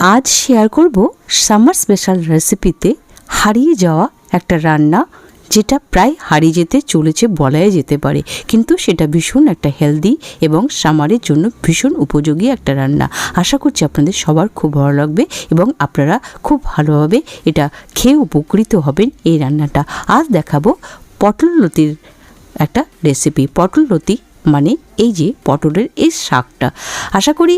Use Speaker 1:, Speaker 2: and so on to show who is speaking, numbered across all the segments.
Speaker 1: আজ শেয়ার করব summer special রেসিপিতে হারিয়ে যাওয়া একটা রান্না যেটা প্রায় হারিয়ে যেতে চলেছে, বলাই যেতে পারে। কিন্তু সেটা ভীষণ একটা হেলদি এবং সামারের জন্য ভীষণ উপযোগী একটা রান্না। আশা করছি আপনাদের সবার খুব ভালো লাগবে এবং আপনারা খুব ভালোভাবে এটা খেয়ে উপকৃত হবেন এই রান্নাটা। আজ দেখাবো পটল লতির একটা রেসিপি পটল লতি মানে এই যে পটলের এই শাকটা। আশা করি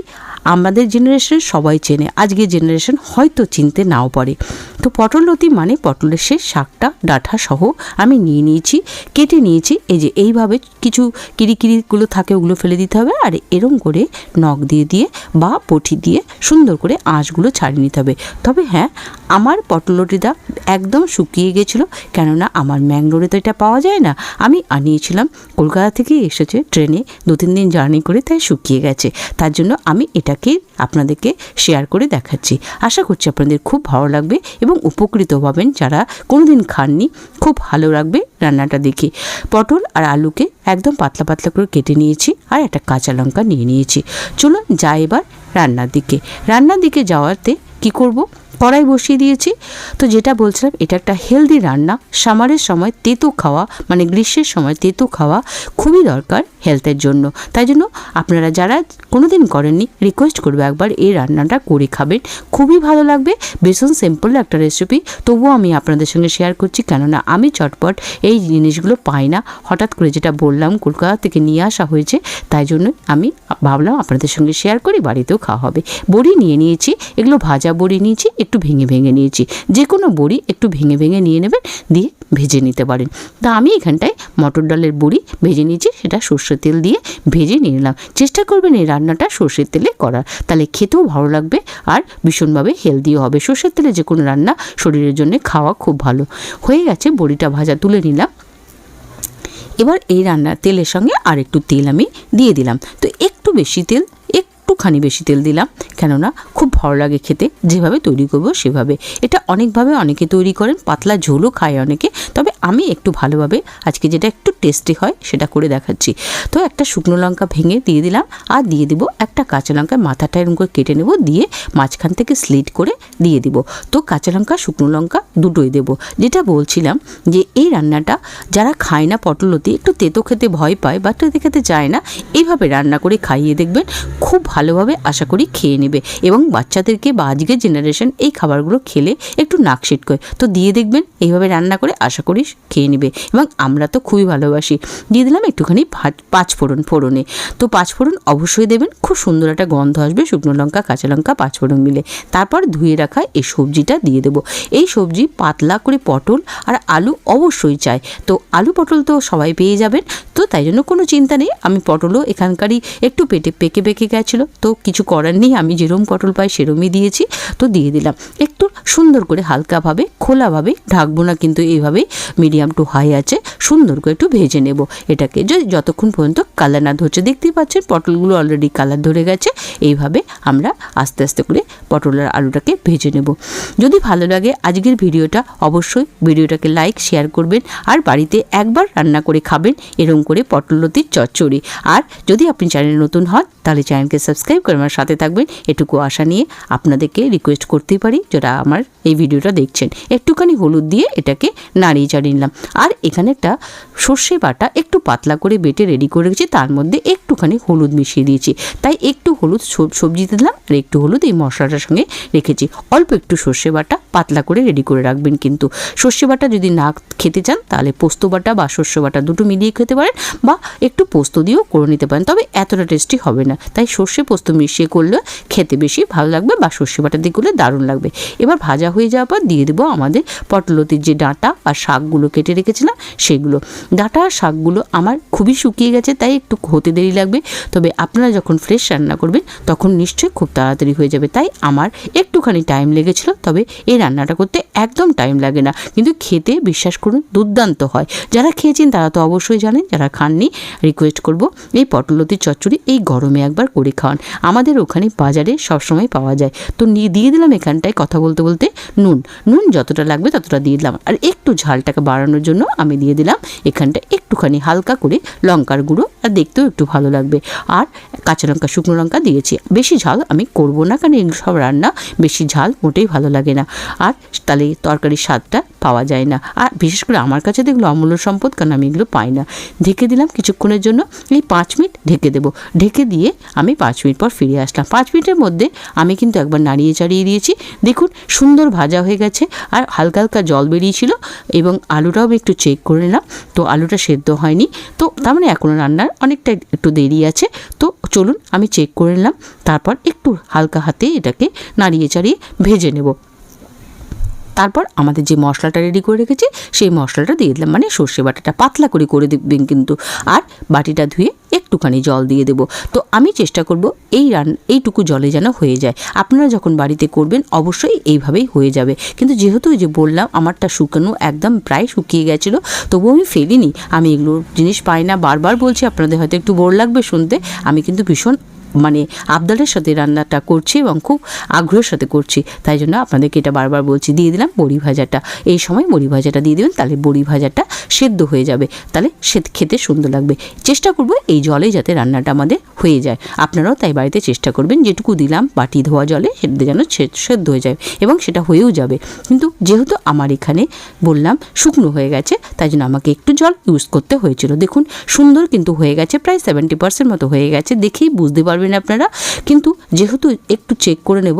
Speaker 1: আমাদের জেনারেশন সবাই চেনে, আজকের জেনারেশন হয়তো চিনতে নাও পারে। তো পটল লতি মানে পটলের সেই শাকটা ডাঁটা সহ আমি নিয়ে নিয়েছি, কেটে নিয়েছি, এই যে এইভাবে কিছু কিরিকিরিগুলো থাকে ওগুলো ফেলে দিতে হবে আর এরম করে নখ দিয়ে দিয়ে বা পটি দিয়ে সুন্দর করে আঁশগুলো ছাড়িয়ে নিতে হবে। তবে হ্যাঁ আমার পটল লতিটা একদম শুকিয়ে গেছিল, কেননা আমার ম্যাঙ্গলোরে তো এটা পাওয়া যায় না। আমি আনিয়েছিলাম, কলকাতা থেকে এসেছে ট্রেনে তিন দিন জার্নি করে তাই শুকিয়ে গেছে। তার জন্য আমি এটাকে আপনাদেরকে শেয়ার করে দেখাচ্ছি। আশা করছি আপনাদের খুব ভালো লাগবে এবং উপকৃত হবেন যারা কোনোদিন খাননি। খুব ভালো লাগবে রান্নাটা দেখে। পটল আর আলুকে একদম পাতলা পাতলা করে কেটে নিয়েছি আর একটা কাঁচা লঙ্কা নিয়ে নিয়েছি। চলুন যাই এবার রান্নার দিকে। রান্নার দিকে যাওয়াতে কি করব? কড়াই বসিয়ে দিয়েছি। তো যেটা বলছিলাম, এটা একটা হেলদি রান্না। সামারের সময় তেতো খাওয়া মানে গ্রীষ্মের সময় তেতো খাওয়া খুবই দরকার হেলথের জন্য। তাই জন্য আপনারা যারা কোনোদিন করেননি রিকোয়েস্ট করব একবার এই রান্নাটা করে খাবেন। খুবই ভালো লাগবে। ভীষণ সিম্পল একটা রেসিপি তবুও আমি আপনাদের সঙ্গে শেয়ার করছি, কেননা আমি চটপট এই জিনিসগুলো পাই না। হঠাৎ করে যেটা বললাম, কলকাতা থেকে নিয়ে আসা হয়েছে, তাই জন্য আমি ভাবলাম আপনাদের সঙ্গে শেয়ার করি, বাড়িতেও খাওয়া হবে। বড়ি নিয়ে নিয়েছি, এগুলো ভাজা বড়ি নিয়েছি, একটু ভেঙে ভেঙে নিয়েছি। যে কোনো বড়ি একটু ভেঙে ভেঙে নিয়ে নেবেন, দিয়ে ভেজে নিতে পারেন। তা আমি এখানটায় মটর ডালের বড়ি ভেজে নিয়েছি, সেটা সর্ষের তেল দিয়ে ভেজে নিয়ে নিলাম। চেষ্টা করবেন এই রান্নাটা সর্ষের তেলে করার। তাহলে খেতেও ভালো লাগবে আর ভীষণভাবে হেলদিও হবে। সর্ষের তেলে যে কোনো রান্না শরীরের জন্য খাওয়া খুব ভালো। হয়ে গেছে, বড়িটা ভাজা তুলে নিলাম। এবার এই রান্নার তেলের সঙ্গে আর একটু তেল আমি দিয়ে দিলাম। তো একটু বেশি তেল একটুখানি বেশি তেল দিলাম, কেননা খুব ভালো লাগে খেতে। যেভাবে তৈরি করব সেভাবে। এটা অনেকভাবে অনেকে তৈরি করেন, পাতলা ঝোলও খায় অনেকে। তবে আমি একটু ভালোভাবে, আজকে যেটা একটু টেস্টি হয় সেটা করে দেখাচ্ছি। তো একটা শুকনো লঙ্কা ভেঙে দিয়ে দিলাম, আর দিয়ে দিব একটা কাঁচা লঙ্কা মাথাটা এরকম করে কেটে নেব, দিয়ে মাঝখান থেকে স্লিট করে দিয়ে দিব। তো কাঁচা লঙ্কা, শুকনো লঙ্কা দুটোই দেব। যেটা বলছিলাম যে এই রান্নাটা যারা খায় না পটলতি, একটু তেতো খেতে ভয় পায়, বা তেতো খেতে চায় না, এইভাবে রান্না করে খাইয়ে দেখবেন খুব ভালোভাবে আশা করি খেয়ে নেবে। এবং বাচ্চাদেরকে বা আজকের জেনারেশন এই খাবারগুলো খেলে একটু নাক করে তো দিয়ে দেখবেন এইভাবে রান্না করে আশা করি খেয়ে নেবে। এবং আমরা তো খুবই ভালোবাসি। দিয়ে দিলাম একটুখানি পাঁচ ফোড়ন ফোড়নে। তো পাঁচ ফোড়ন অবশ্যই দেবেন। খুব সুন্দর একটা গন্ধ আসবে শুকনো লঙ্কা, কাঁচা লঙ্কা, পাঁচ ফোড়ন মিলে। তারপর ধুয়ে রাখা এই সবজিটা দিয়ে দেবো। এই সবজি পাতলা করে পটল আর আলু অবশ্যই চাই। তো আলু পটল তো সবাই পেয়ে যাবেন। তো তাই জন্য কোনো চিন্তা নেই। আমি পটলও এখানকারই একটু পেটে, পেকে পেকে গেছিল। তো কিছু করার নেই, আমি যেরম পটল পাই সেরমই দিয়েছি, তো দিয়ে দিলাম। একটু সুন্দর করে হালকাভাবে, খোলাভাবে ঢাকবো না কিন্তু এইভাবেই মিডিয়াম টু হাই আছে, সুন্দর করে একটু ভেজে নেব। এটাকে যতক্ষণ পর্যন্ত কালার না ধরছে, দেখতেই পাচ্ছেন পটলগুলো অলরেডি কালার ধরে গেছে, এইভাবে আমরা আস্তে আস্তে করে পটল আর আলুটাকে ভেজে নেব। যদি ভালো লাগে আজকের ভিডিওটা, অবশ্যই ভিডিওটাকে লাইক শেয়ার করবেন, আর বাড়িতে একবার রান্না করে খাবেন, এরকম করে পটলতির চচ্চড়ি। আর যদি আপনি চ্যানেল নতুন হন, তাহলে চ্যানেলকে সাবস্ক্রাইব করে আমার সাথে থাকবেন। এটুকু আশা নিয়ে আপনাদেরকে রিকোয়েস্ট করতেই পারি, যারা আমার এই ভিডিওটা দেখছেন। একটুখানি হলুদ দিয়ে এটাকে নাড়িয়ে চাড়িয়ে নিলাম। আর এখানে একটা সর্ষে বাটা একটু পাতলা করে বেটে রেডি করে রেখেছি, তার মধ্যে একটুখানি হলুদ মিশিয়ে দিয়েছি। তাই একটু হলুদ সবজিতে দিলাম আর একটু হলুদ এই মশলাটার সঙ্গে রেখেছি। অল্প একটু সর্ষে বাটা পাতলা করে রেডি করে রাখবেন কিন্তু। সর্ষে বাটা যদি না খেতে চান তাহলে পোস্ত বাটা বা সর্ষে বাটা দুটো মিলিয়ে খেতে পারেন বা একটু পোস্ত দিয়েও করে নিতে পারেন। তবে এতটা টেস্টি হবে না। তাই সর্ষে পোস্ত মিশিয়ে করলে খেতে বেশি ভালো লাগবে বা সর্ষে বাটা দিয়ে করলে দারুণ লাগবে। এবার ভাজা হয়ে যাওয়ার পর দিয়ে দেবো আমাদের পটলতির যে ডাঁটা আর শাকগুলো কেটে রেখেছিলাম সেগুলো। ডাঁটা আর শাকগুলো আমার খুবই শুকিয়ে গেছে তাই একটু হতে দেরি লাগবে তবে আপনারা যখন ফ্রেশ রান্না করবেন, তখন নিশ্চয়ই খুব তাড়াতাড়ি হয়ে যাবে। তাই আমার একটুখানি টাইম লেগেছিল, তবে এই রান্নাটা করতে একদম টাইম লাগে না। কিন্তু খেতে, বিশ্বাস করুন, দুর্দান্ত হয়। যারা খেয়েছেন, তারা তো অবশ্যই জানেন, যারা খাননি রিকোয়েস্ট করব, এই পটলতির চচ্চড়ি, এই গরমে একবার করে খাওয়ান আমাদের ওখানে বাজারে সবসময় পাওয়া যায়। তো নিয়ে দিয়ে দিলাম এখানটায় কথা বলতে বলতে নুন। নুন যতটা লাগবে, ততটা দিয়ে দিলাম। আর একটু ঝালটাকে বাড়ানোর জন্য আমি দিয়ে দিলাম এখানটা একটুখানি হালকা করে লঙ্কার গুঁড়ো, আর দেখতেও একটু ভালো লাগবে। আর কাঁচা লঙ্কা, শুকনো লঙ্কা দিয়েছি। বেশি ঝাল আমি করব না, কারণ এই সব রান্না বেশি ঝাল মোটেই ভালো লাগে না। আর তাহলে তরকারির স্বাদটা পাওয়া যায় না। আর বিশেষ করে আমার কাছে এগুলো অমূল্য সম্পদ, কারণ আমি এগুলো পাই না। ঢেকে দিলাম কিছুক্ষণের জন্য, এই পাঁচ মিনিট ঢেকে দেবো। ঢেকে দিয়ে আমি পাঁচ মিনিট পর ফিরে আসলাম। পাঁচ মিনিটের মধ্যে আমি কিন্তু একবার নাড়িয়ে চাড়িয়ে দিয়েছি। দেখুন, সুন্দর ভাজা হয়ে গেছে আর হালকা হালকা জল বেরিয়েছিল এবং আলুটাও আমি একটু চেক করে নিলাম। তো আলুটা সেদ্ধ হয়নি। তো তার মানে এখনও রান্নার অনেকটা একটু দেরি আছে। তো চলুন, আমি চেক করে নিলাম। তারপর একটু হালকা হাতে এটাকে নাড়িয়ে চাড়িয়ে ভেজে নেব। তারপর আমাদের যে মশলাটা রেডি করে রেখেছি, সেই মশলাটা দিয়ে দিলাম। মানে সর্ষে বাটাটা পাতলা করে করে দেখবেন কিন্তু। আর বাটিটা ধুয়ে একটুখানি জল দিয়ে দেবো। তো আমি চেষ্টা করব এই রান, এইটুকু জলে যেন হয়ে যায়। আপনারা যখন বাড়িতে করবেন, অবশ্যই এইভাবেই হয়ে যাবে। কিন্তু যেহেতু যে বললাম, আমারটা শুকানো একদম প্রায় শুকিয়ে গেছিল, তবুও আমি ফেলিনি। আমি এগুলো জিনিস পাই না। বারবার বলছি, আপনাদের হয়তো একটু বোর লাগবে শুনতে। আমি কিন্তু ভীষণ মানে আবদারের সাথে রান্নাটা করছি এবং খুব আগ্রহের সাথে করছি। তাই জন্য আপনাদেরকে এটা বারবার বলছি, দিয়ে দিলাম বড়ি ভাজাটা। এই সময় বড়ি ভাজাটা দিয়ে দেবেন, তাহলে বড়ি ভাজাটা সেদ্ধ হয়ে যাবে। তাহলে সে খেতে সুন্দর লাগবে। চেষ্টা করব এই জলে যাতে রান্নাটা আমাদের হয়ে যায়। আপনারাও তাই বাড়িতে চেষ্টা করবেন, যেটুকু দিলাম বাটি ধোয়া জলে, সেটা যেন সেদ্ধ হয়ে যায় এবং সেটা হয়েও যাবে। কিন্তু যেহেতু আমার এখানে বললাম শুকনো হয়ে গেছে, তাই জন্য আমাকে একটু জল ইউজ করতে হয়েছিল। দেখুন, সুন্দর কিন্তু হয়ে গেছে, প্রায় সেভেন্টি পার্সেন্ট মতো হয়ে গেছে। দেখেই বুঝতে পারবেন আপনারা। কিন্তু যেহেতু একটু চেক করে নেব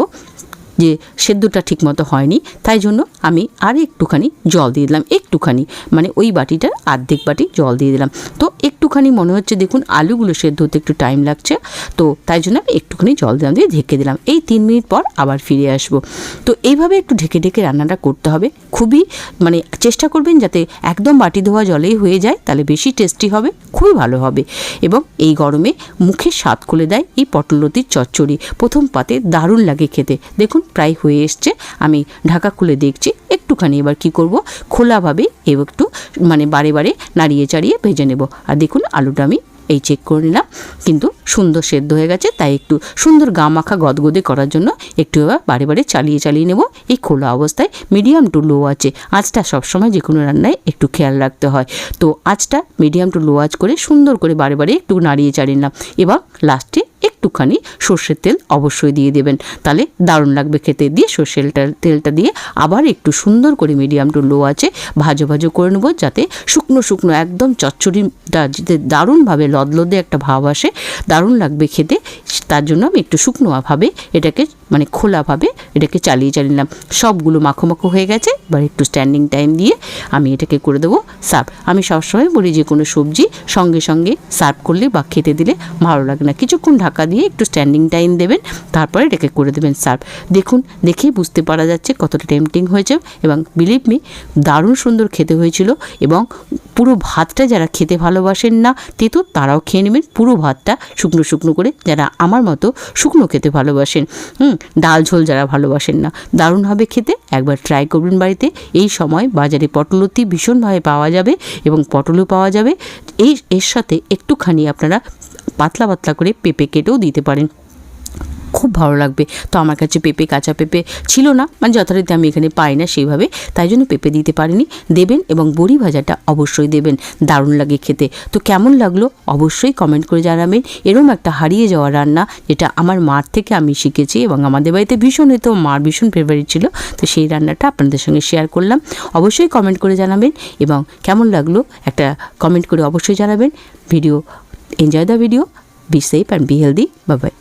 Speaker 1: যে সেদ্ধটা ঠিকমতো হয়নি, তাই জন্য আমি আর একটুখানি জল দিয়ে দিলাম, একটুখানি। মানে ওই বাটিটার আর্ধেক বাটি জল দিয়ে দিলাম। তো একটুখানি মনে হচ্ছে, দেখুন আলুগুলো সেদ্ধ হতে একটু টাইম লাগছে, তো তাই জন্য আমি একটুখানি জল দিলাম দিয়ে ঢেকে দিলাম। এই তিন মিনিট পর আবার ফিরে আসব। তো এইভাবে একটু ঢেকে ঢেকে রান্নাটা করতে হবে। খুবই মানে চেষ্টা করবেন যাতে একদম বাটি ধোয়া জলেই হয়ে যায়, তাহলে বেশি টেস্টি হবে, খুবই ভালো হবে। এবং এই গরমে মুখে স্বাদ খুলে দেয় এই পটলতির চচ্চড়ি। প্রথম পাতে দারুণ লাগে খেতে। দেখুন প্রায় হয়ে এসছে। আমি ঢাকা খুলে দেখছি, একটুখানি এবার কি করব? খোলাভাবে এবার একটু মানে বারে বারে নাড়িয়ে চাড়িয়ে ভেজে নেব। আর দেখুন, আলুটা আমি এই চেক করে নিলাম। কিন্তু সুন্দর সেদ্ধ হয়ে গেছে, তাই একটু সুন্দর গা মাখা গদগদে করার জন্য একটু এবার বারে বারে চালিয়ে চালিয়ে নেব। এই খোলা অবস্থায় মিডিয়াম টু লো আছে। আঁচটা সবসময় যে কোনো রান্নায় একটু খেয়াল রাখতে হয়। তো আঁচটা মিডিয়াম টু লো আঁচ করে সুন্দর করে বারে বারে একটু নাড়িয়ে চাড়িয়ে নিলাম। এবং লাস্টে একটুখানি সর্ষের তেল অবশ্যই দিয়ে দেবেন। তাহলে দারুণ লাগবে খেতে। দিয়ে সর্ষের তেলটা দিয়ে আবার একটু সুন্দর করে মিডিয়াম টু লো আছে ভাজো ভাজো করে নেব যাতে শুকনো শুকনো একদম চচ্চড়িটা যাতে দারুণভাবে লদলদে একটা ভাব আসে, দারুণ লাগবে খেতে। তার জন্য আমি একটু শুকনোভাবে এটাকে মানে খোলাভাবে এটাকে চালিয়ে চালিয়ে নিলাম। সবগুলো মাখো মাখো হয়ে গেছে। এবার একটু স্ট্যান্ডিং টাইম দিয়ে আমি এটাকে করে দেবো সার্ভ আমি সবসময় বলি যে কোনো সবজি সঙ্গে সঙ্গে সার্ভ করলে বা খেতে দিলে ভালো লাগে না। কিছুক্ষণ ঢাকা দিয়ে একটু স্ট্যান্ডিং টাইম দেবেন, তারপরে এটাকে করে দেবেন সার্ভ দেখুন দেখেই বুঝতে পারা যাচ্ছে কতটা টেম্পটিং হয়েছে এবং বিলিভ মি দারুণ সুন্দর খেতে হয়েছিল এবং পুরো ভাতটা যারা খেতে ভালোবাসেন না, তেতো তারাও খেয়ে নেবেন। পুরো ভাতটা শুকনো শুকনো করে যারা আমার মতো শুকনো খেতে ভালোবাসেন। হুম ডাল ঝোল যারা ভালোবাসেন না, দারুণ হবে খেতে। একবার ট্রাই করবেন বাড়িতে। এই সময় বাজারে পটলতি ভীষণভাবে পাওয়া যাবে এবং পটলও পাওয়া যাবে। এই, এর সাথে একটুখানি আপনারা পাতলা পাতলা করে পেঁপে কেটেও দিতে পারেন। খুব ভালো লাগবে। তো আমার কাছে পেঁপে, কাঁচা পেঁপে ছিল না মানে যথারীতি আমি এখানে পাই না সেইভাবে, তাই জন্য পেঁপে দিতে পারিনি। দেবেন এবং বড়ি ভাজাটা অবশ্যই দেবেন, দারুণ লাগে খেতে। তো কেমন লাগল অবশ্যই কমেন্ট করে জানাবেন। এরম একটা হারিয়ে যাওয়া রান্না যেটা আমার মার থেকে আমি শিখেছি এবং আমাদের বাড়িতে ভীষণ হয়তো মার ভীষণ ফেভারিট ছিল, তো সেই রান্নাটা আপনাদের সঙ্গে শেয়ার করলাম। অবশ্যই কমেন্ট করে জানাবেন এবং কেমন লাগল একটা কমেন্ট করে অবশ্যই জানাবেন। Video enjoy the video be safe and be healthy bye